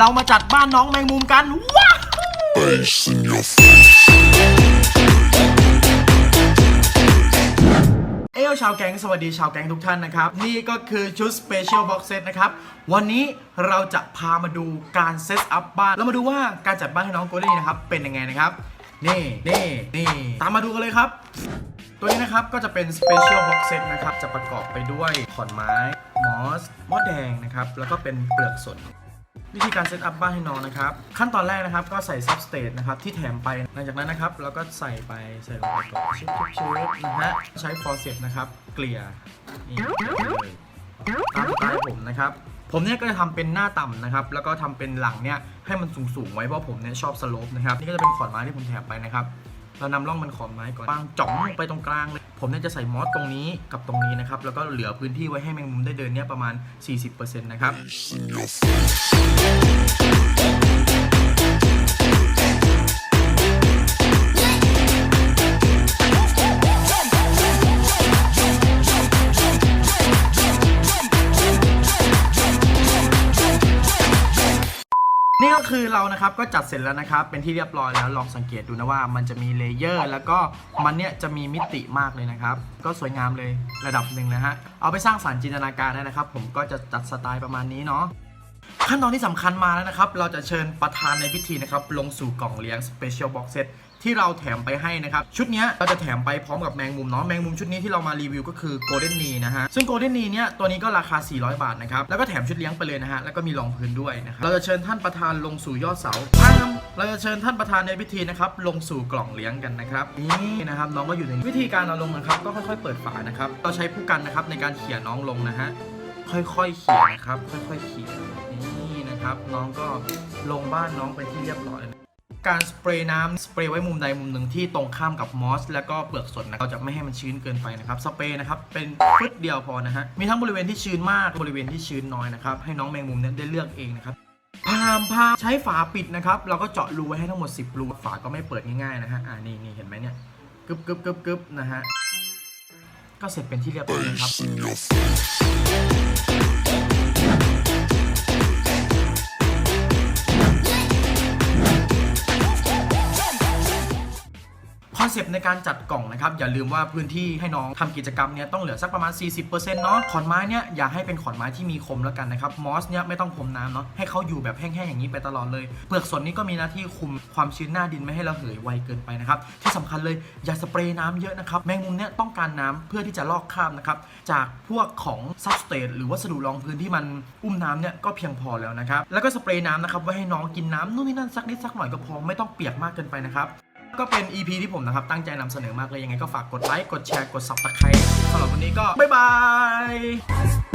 เรามาจัดบ้านน้องแมงมุมกัน ว้าว Bass in your face. เอ้ยชาวแก๊งสวัสดีชาวแก๊งทุกท่านนะครับ นี่ก็คือชุด Special Box Set นะครับ วันนี้เราจะพามาดูการเซตอัพบ้าน แล้วมาดูว่าการจัดบ้านให้น้องโกลี่นะครับ เป็นยังไงนะครับ นี่นี่นี่ตามมาดูกันเลยครับ ตัวนี้นะครับก็จะเป็น Special Box Set นะครับ จะประกอบไปด้วยขอนไม้ มอสมอสแดงนะครับ แล้วก็เป็นเปลือกสน วิธีการเซตอัพบ้านให้น้องนะครับ ขั้นตอนแรกนะครับก็ใส่ซับสเต e นะครับที่แถมไปหลังจากนั้นนะครับเราก็ใส่ไปใส่ลงไปก่อนชุบชุบชุบนะฮะใช้ฟอร์เซปนะครับ เกลี่ยนี่เลยเลยตามสไตล์ผมนะครับผมเนี่ยก็จะทำเป็นหน้าต่ำนะครับ แล้วก็ทำเป็นหลังเนี่ยให้มันสูงๆไว้เพราะผมเนี่ยชอบสโลปนะครับ นี่ก็จะเป็นขอนไม้ที่ผมแถมไปนะครับ เรานำร่องมันขอนไม้ก่อนวางจ่องไปตรงกลางเลย ผมเนี่ยจะใส่มอสตรงนี้กับตรงนี้นะครับ แล้วก็เหลือพื้นที่ไว้ให้แมงมุมได้เดินเนี่ยประมาณ 40%นะครับ นี่ก็คือเรานะครับก็จัดเสร็จแล้วนะครับ เป็นที่เรียบร้อยแล้วลองสังเกตดูนะว่ามันจะมีเลเยอร์ แล้วก็มันเนี่ยจะมีมิติมากเลยนะครับ ก็สวยงามเลยระดับหนึ่งนะฮะเอาไปสร้างสรรค์จินตนาการได้นะครับ ผมก็จะจัดสไตล์ประมาณนี้เนาะ ขั้นตอนที่สำคัญมาแล้วนะครับ เราจะเชิญประธานในพิธีนะครับ ลงสู่กล่องเลี้ยง Special Box Set ที่เราแถมไปให้นะครับ ชุดนี้เราจะแถมไปพร้อมกับแมงมุมเนาะแมงมุมชุดนี้ที่เรามารีวิวก็คือ Golden Knee นะฮะ ซึ่ง Golden Knee เนี่ยตัวนี้ก็ราคา 400 บาทนะครับ แล้วก็แถมชุดเลี้ยงไปเลยนะฮะ แล้วก็มีรองพื้นด้วยนะครับเราจะเชิญท่านประธานลงสู่ยอดเสาพามเราจะเชิญท่านประธานในพิธีนะครับลงสู่กล่องเลี้ยงกันนะครับนี่นะครับน้องก็อยู่ในนี้วิธีการเอาลงนะครับก็ค่อยๆ เปิดฝานะครับเราใช้ผู้กันนะครับในการเขี่ยน้องลงนะฮะ ค่อยๆเขียนะครับ ค่อยๆเขียนนี่นะครับ น้องก็ลงบ้านน้องไปที่เรียบร้อยการสเปรย์น้ำสเปรย์ไว้มุมใดมุมหนึ่งที่ตรงข้ามกับมอส แล้วก็เปลือกสดนะเราจะไม่ให้มันชื้นเกินไปนะครับสเปรย์นะครับเป็นฟึดเดียวพอนะฮะมีทั้งบริเวณที่ชื้นมากบริเวณที่ชื้นน้อยนะครับให้น้องแมงมุมเนี่ยได้เลือกเองนะครับพามพามใช้ฝาปิดนะครับเราก็เจาะรูไว้ให้ทั้งหมด 10 รูฝาก็ไม่เปิดง่ายๆนะฮะอ่านี่นี่เห็นไหมเนี่ยกึบกึบกึบกึบนะฮะก็เสร็จเป็นที่เรียบร้อยนะครับ อนเซปต์ในการจัดกล่องนะครับ อย่าลืมว่าพื้นที่ให้น้องทำกิจกรรมเนี้ยต้องเหลือสักประมาณ 40%เนาะขอนไม้เนี้ยอย่าให้เป็นขอนไม้ที่มีคมแล้วกันนะครับมอสเนี้ยไม่ต้องพรมน้ำเนาะให้เขาอยู่แบบแห้งๆอย่างนี้ไปตลอดเลย เปลือกสนนี่ก็มีหน้าที่คุมความชื้นหน้าดินไม่ให้ระเหยไวเกินไปนะครับที่สำคัญเลยอย่าสเปรย์น้ำเยอะนะครับแมงมุมเนี้ยต้องการน้ำเพื่อที่จะลอกคราบนะครับจากพวกของซับสเตทหรือวัสดุรองพื้นที่มันอุ้มน้ำเนี่ยก็เพียงพอแล้วนะครับแล้วก็สเปรย์น้ำนะครับไว้ให้น้องกินน้ำนู่นนี่นั่นสักนิดสักหน่อยก็พอไม่ต้องเปียกมากเกินไปนะครับ ก็เป็น EP ที่ผมนะครับ ตั้งใจนำเสนอมากเลยยังไงก็ฝากกดไลค์กดแชร์กด subscribe สำหรับวันนี้ก็บ๊ายบาย